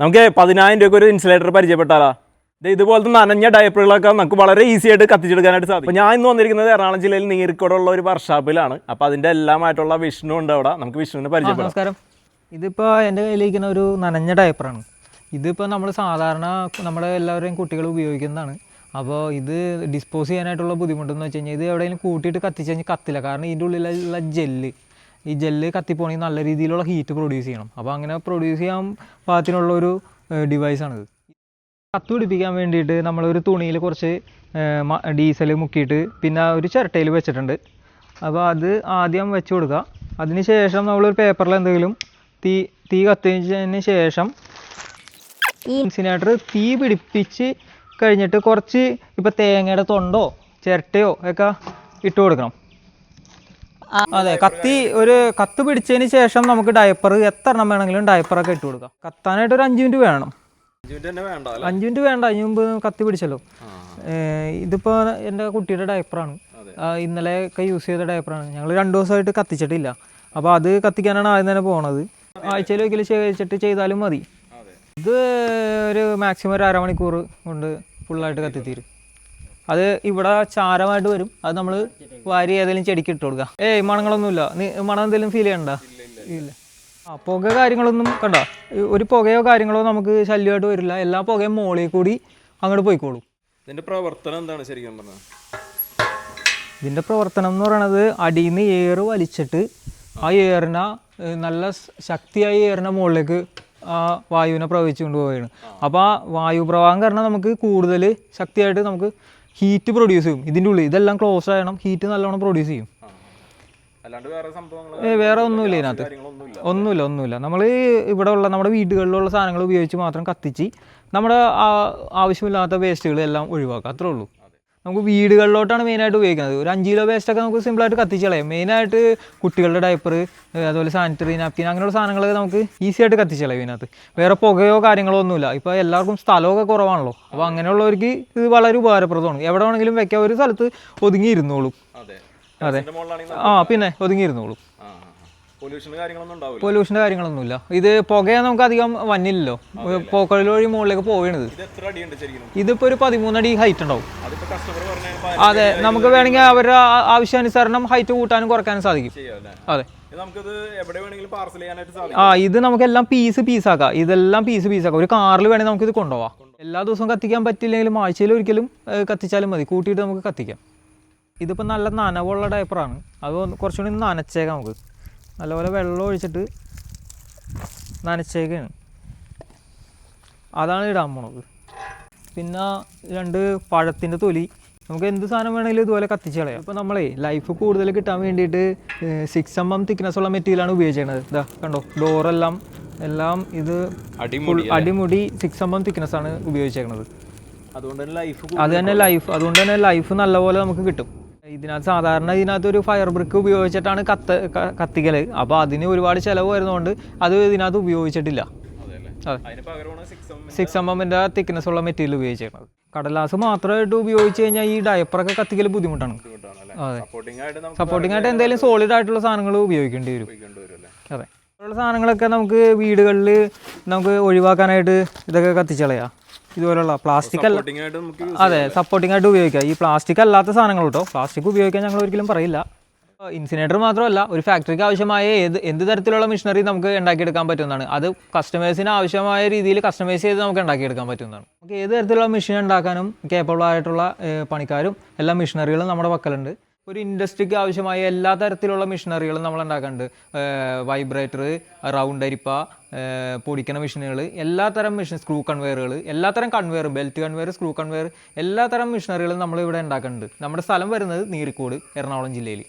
നമുക്ക് പതിനായിരം രൂപ ഒരു ഇൻസുലേറ്റർ പരിചയപ്പെട്ടാലോ. ഇതുപോലത്തെ നനഞ്ഞ ഡയപ്പറുകളൊക്കെ നമുക്ക് വളരെ ഈസി ആയിട്ട് കത്തിച്ചെടുക്കാനായിട്ട് സാധിക്കും. ഞാൻ ഇന്ന് വന്നിരിക്കുന്നത് എറണാകുളം ജില്ലയിൽ നീർക്കോടുള്ള ഒരു വർഷാപ്പിലാണ് അപ്പോൾ അതിന്റെ എല്ലാമായിട്ടുള്ള വിഷ്ണു ഉണ്ട് അവിടെ. നമുക്ക് വിഷ്ണുവിനെ പരിചയപ്പെടാം. നമസ്കാരം. ഇതിപ്പോൾ എന്റെ കയ്യിലിരിക്കുന്ന ഒരു നനഞ്ഞ ഡയപ്പറാണ് ഇതിപ്പോൾ നമ്മൾ സാധാരണ നമ്മുടെ എല്ലാവരെയും കുട്ടികൾ ഉപയോഗിക്കുന്നതാണ്. അപ്പോൾ ഇത് ഡിസ്പോസ് ചെയ്യാനായിട്ടുള്ള ബുദ്ധിമുട്ടെന്ന് വെച്ച് കഴിഞ്ഞാൽ ഇത് എവിടെയെങ്കിലും കൂട്ടിയിട്ട് കത്തിച്ച് കഴിഞ്ഞാൽ കത്തില്ല. കാരണം ഇതിന്റെ ഉള്ളിലുള്ള ജെല്ല് ഈ ജെല്ല് കത്തിപ്പോണെങ്കിൽ നല്ല രീതിയിലുള്ള ഹീറ്റ് പ്രൊഡ്യൂസ് ചെയ്യണം. അപ്പോൾ അങ്ങനെ പ്രൊഡ്യൂസ് ചെയ്യാൻ പാകത്തിനുള്ള ഒരു ഡിവൈസാണിത് കത്ത് പിടിപ്പിക്കാൻ വേണ്ടിയിട്ട് നമ്മളൊരു തുണിയിൽ കുറച്ച് ഡീസൽ മുക്കിയിട്ട് പിന്നെ ഒരു ചിരട്ടയിൽ വെച്ചിട്ടുണ്ട്. അപ്പോൾ അത് ആദ്യം വെച്ച് കൊടുക്കുക. അതിന് ശേഷം നമ്മളൊരു പേപ്പറിൽ എന്തെങ്കിലും തീ തീ കത്തിച്ചതിന് ശേഷം ഈ ഇൻസിനേറ്റർ തീ പിടിപ്പിച്ച് കഴിഞ്ഞിട്ട് കുറച്ച് ഇപ്പോൾ തേങ്ങയുടെ തൊണ്ടോ ചിരട്ടയോ ഒക്കെ ഇട്ട് കൊടുക്കണം. അതെ കത്തി ഒരു കത്ത് പിടിച്ചതിന് ശേഷം നമുക്ക് ഡയപ്പർ എത്ര എണ്ണം വേണമെങ്കിലും ഡയപ്പറൊക്കെ ഇട്ട് കൊടുക്കാം. കത്താനായിട്ട് ഒരു അഞ്ച് മിനിറ്റ് വേണം. അഞ്ച് മിനിറ്റ് വേണ്ട അതിന് മുമ്പ് കത്തി പിടിച്ചല്ലോ. ഇതിപ്പോ എന്റെ കുട്ടിയുടെ ഡയപ്പറാണ് ഇന്നലെ ഒക്കെ യൂസ് ചെയ്ത ഡയപ്പറാണ് ഞങ്ങൾ രണ്ടു ദിവസമായിട്ട് കത്തിച്ചിട്ടില്ല. അപ്പോൾ അത് കത്തിക്കാനാണ് ആദ്യം തന്നെ പോണത്. ആഴ്ചയിൽ ഒരിക്കലും ശേഖരിച്ചിട്ട് ചെയ്താലും മതി. ഇത് ഒരു മാക്സിമം ഒരു അരമണിക്കൂർ കൊണ്ട് ഫുള്ളായിട്ട് കത്തിത്തീരും. അത് ഇവിടെ ചാരമായിട്ട് വരും. അത് നമ്മൾ വാരി ഏതെങ്കിലും ചെടിക്ക് ഇട്ട് കൊടുക്കുക ഏയ് മണങ്ങളൊന്നുമില്ല. നീ മണം എന്തെങ്കിലും ഫീൽ ചെയ്യണ്ട? ഇല്ല. ആ പുക കാര്യങ്ങളൊന്നും കണ്ട? ഒരു പുകയോ കാര്യങ്ങളോ നമുക്ക് ശല്യമായിട്ട് വരില്ല. എല്ലാ പുകയും മോളിൽ കൂടി അങ്ങോട്ട് പോയിക്കോളും. ഇതിന്റെ പ്രവർത്തനം എന്താണ് ശരിക്കും പറഞ്ഞത് ഇതിന്റെ പ്രവർത്തനം എന്ന് പറയുന്നത് അടിയിൽ നിന്ന് ഏറ് വലിച്ചിട്ട് ആ ഏറിന നല്ല ശക്തിയായി ഏറിന മുകളിലേക്ക് ആ വായുവിനെ പ്രവഹിച്ചുകൊണ്ട് പോവുകയാണ്. അപ്പോൾ ആ വായു പ്രവാഹം കാരണം നമുക്ക് കൂടുതൽ ശക്തിയായിട്ട് നമുക്ക് ഹീറ്റ് പ്രൊഡ്യൂസ് ചെയ്യും. ഇതിന്റെ ഉള്ളിൽ ഇതെല്ലാം ക്ലോസ് ആയണം ഹീറ്റ് നല്ലോണം പ്രൊഡ്യൂസ് ചെയ്യും. വേറെ ഒന്നുമില്ല ഇതിനകത്ത്. ഒന്നുമില്ല ഒന്നുമില്ല. നമ്മൾ ഇവിടെ ഉള്ള നമ്മുടെ വീടുകളിലുള്ള സാധനങ്ങൾ ഉപയോഗിച്ച് മാത്രം കത്തിച്ച് നമ്മുടെ ആവശ്യമില്ലാത്ത വേസ്റ്റുകൾ എല്ലാം ഒഴിവാക്കുക. അത്രേ ഉള്ളൂ. നമുക്ക് വീടുകളിലോട്ടാണ് മെയിനായിട്ട് ഉപയോഗിക്കുന്നത്. ഒരു അഞ്ച് കിലോ വേസ്റ്റൊക്കെ നമുക്ക് സിമ്പിളായിട്ട് കത്തിച്ച് കളയാം. മെയിനായിട്ട് കുട്ടികളുടെ ഡയപ്പർ അതുപോലെ സാനിറ്ററി നാപ്കിൻ അങ്ങനെയുള്ള സാധനങ്ങളൊക്കെ നമുക്ക് ഈസി ആയിട്ട് കത്തിച്ച് കളയാം ഇതിനകത്ത്. വേറെ പുകയോ കാര്യങ്ങളോ ഒന്നുമില്ല. ഇപ്പോൾ എല്ലാവർക്കും സ്ഥലമൊക്കെ കുറവാണല്ലോ. അപ്പോൾ അങ്ങനെയുള്ളവർക്ക് ഇത് വളരെ ഉപകാരപ്രദമാണ്. എവിടെ വേണമെങ്കിലും വെക്കാം. ഒരു സ്ഥലത്ത് ഒതുങ്ങിയിരുന്നോളും അതെ. ആ പിന്നെ ഒതുങ്ങി ഇരുന്നോളും. പൊല്യൂഷൻ കാര്യങ്ങളൊന്നും കാര്യങ്ങളൊന്നുമില്ല. ഇത് പുകയെ നമുക്ക് അധികം വന്നില്ലല്ലോ. പോക്കഴിൽ വഴി മുകളിലേക്ക് പോവുകയാണത്. ഇതിപ്പോ ഒരു പതിമൂന്നടി ഹൈറ്റ് ഉണ്ടാവും. അതെ നമുക്ക് വേണമെങ്കിൽ അവരുടെ ആവശ്യാനുസരണം ഹൈറ്റ് കൂട്ടാനും കുറയ്ക്കാനും സാധിക്കും. അതെ. ആ ഇത് നമുക്ക് എല്ലാം പീസ് പീസ് പീസാക്കാം ഇതെല്ലാം പീസ് പീസ് പീസാക്കാം ഒരു കാറിൽ വേണമെങ്കിൽ നമുക്ക് ഇത് കൊണ്ടുപോവാം. എല്ലാ ദിവസവും കത്തിക്കാൻ പറ്റില്ലെങ്കിലും ആഴ്ചയിൽ ഒരിക്കലും കത്തിച്ചാലും മതി. കൂട്ടിയിട്ട് നമുക്ക് കത്തിക്കാം. ഇതിപ്പോൾ നല്ല നനവുള്ള ഡയപ്പറാണ് അത് കുറച്ചുകൂടി നനച്ചേക്കാം നമുക്ക്. നല്ലപോലെ വെള്ളം ഒഴിച്ചിട്ട് നനച്ചേക്കാണ്. അതാണ് ഇടാൻ പോണത്. പിന്നെ രണ്ട് പഴത്തിന്റെ തൊലി. നമുക്ക് എന്ത് സാധനം വേണമെങ്കിലും ഇതുപോലെ കത്തിച്ച് കളയാം. അപ്പോൾ നമ്മളേ ലൈഫ് കൂടുതൽ കിട്ടാൻ വേണ്ടിയിട്ട് സിക്സ് എം എം തിക്നെസ് ഉള്ള മെറ്റീരിയലാണ് ഉപയോഗിക്കുന്നത് ഇതാ കണ്ടോ? ഡോറെല്ലാം എല്ലാം ഇത് അടിമുടി സിക്സ് എം എം തിക്നെസ് ആണ് ഉപയോഗിച്ചേക്കുന്നത് അതുകൊണ്ട് അത് തന്നെ ലൈഫ് അതുകൊണ്ട് തന്നെ ലൈഫ് നല്ലപോലെ നമുക്ക് കിട്ടും. ഇതിനകത്ത് സാധാരണ ഇതിനകത്ത് ഒരു ഫയർ ബ്രിക്ക് ഉപയോഗിച്ചിട്ടാണ് കത്ത് കത്തിക്കൽ അപ്പോൾ അതിന് ഒരുപാട് ചിലവ് വരുന്നതുകൊണ്ട് അത് ഇതിനകത്ത് ഉപയോഗിച്ചിട്ടില്ല. സിക്സ് എം എമ്മിന്റെ തിക്നെസ് ഉള്ള മെറ്റീരിയൽ ഉപയോഗിച്ചിരുന്നത്. കടലാസ് മാത്രമായിട്ട് ഉപയോഗിച്ച് കഴിഞ്ഞാൽ ഈ ഡയപ്പറൊക്കെ കത്തിക്കൽ ബുദ്ധിമുട്ടാണ്. അതെ. സപ്പോർട്ടിംഗ് ആയിട്ട് എന്തെങ്കിലും സോളിഡ് ആയിട്ടുള്ള സാധനങ്ങൾ ഉപയോഗിക്കേണ്ടി വരും. അതെ. ഉള്ള സാധനങ്ങളൊക്കെ നമുക്ക് വീടുകളിൽ നമുക്ക് ഒഴിവാക്കാനായിട്ട് ഇതൊക്കെ കത്തിച്ചളയാം. ഇതുപോലുള്ള പ്ലാസ്റ്റിക് അതെ സപ്പോർട്ടിംഗ് ആയിട്ട് ഉപയോഗിക്കാം. ഈ പ്ലാസ്റ്റിക് അല്ലാത്ത സാധനങ്ങൾ കേട്ടോ. പ്ലാസ്റ്റിക് ഉപയോഗിക്കാൻ ഞങ്ങൾ ഒരിക്കലും പറയില്ല. ഇൻസിനേറ്റർ മാത്രമല്ല ഒരു ഫാക്ടറിക്ക് ആവശ്യമായ ഏത് എന്ത് തരത്തിലുള്ള മെഷീനറി നമുക്ക് ഉണ്ടാക്കിയെടുക്കാൻ പറ്റുന്നതാണ്. അത് കസ്റ്റമേഴ്സിന് ആവശ്യമായ രീതിയിൽ കസ്റ്റമൈസ് ചെയ്ത് നമുക്ക് ഉണ്ടാക്കിയെടുക്കാൻ പറ്റുന്നതാണ്. നമുക്ക് ഏത് തരത്തിലുള്ള മെഷീൻ ഉണ്ടാക്കാനും കേപ്പബിൾ ആയിട്ടുള്ള പണിക്കാരും എല്ലാ മെഷീനറികളും നമ്മുടെ പക്കലുണ്ട്. ഒരു ഇൻഡസ്ട്രിക്ക് ആവശ്യമായ എല്ലാ തരത്തിലുള്ള മെഷീനറികളും നമ്മൾ ഉണ്ടാക്കുന്നുണ്ട് വൈബ്രേറ്റർ റൗണ്ട് അരിപ്പ പൊടിക്കണ മെഷീനുകൾ എല്ലാ തരം മെഷീൻ സ്ക്രൂ കൺവെയറുകൾ എല്ലാ തരം conveyor belt conveyor screw conveyor എല്ലാ തരം മെഷീനറികളും നമ്മൾ ഇവിടെ ഉണ്ടാക്കുന്നുണ്ട് നമ്മുടെ സ്ഥലം വരുന്നത് നീരിക്കോട് എറണാകുളം ജില്ലയിൽ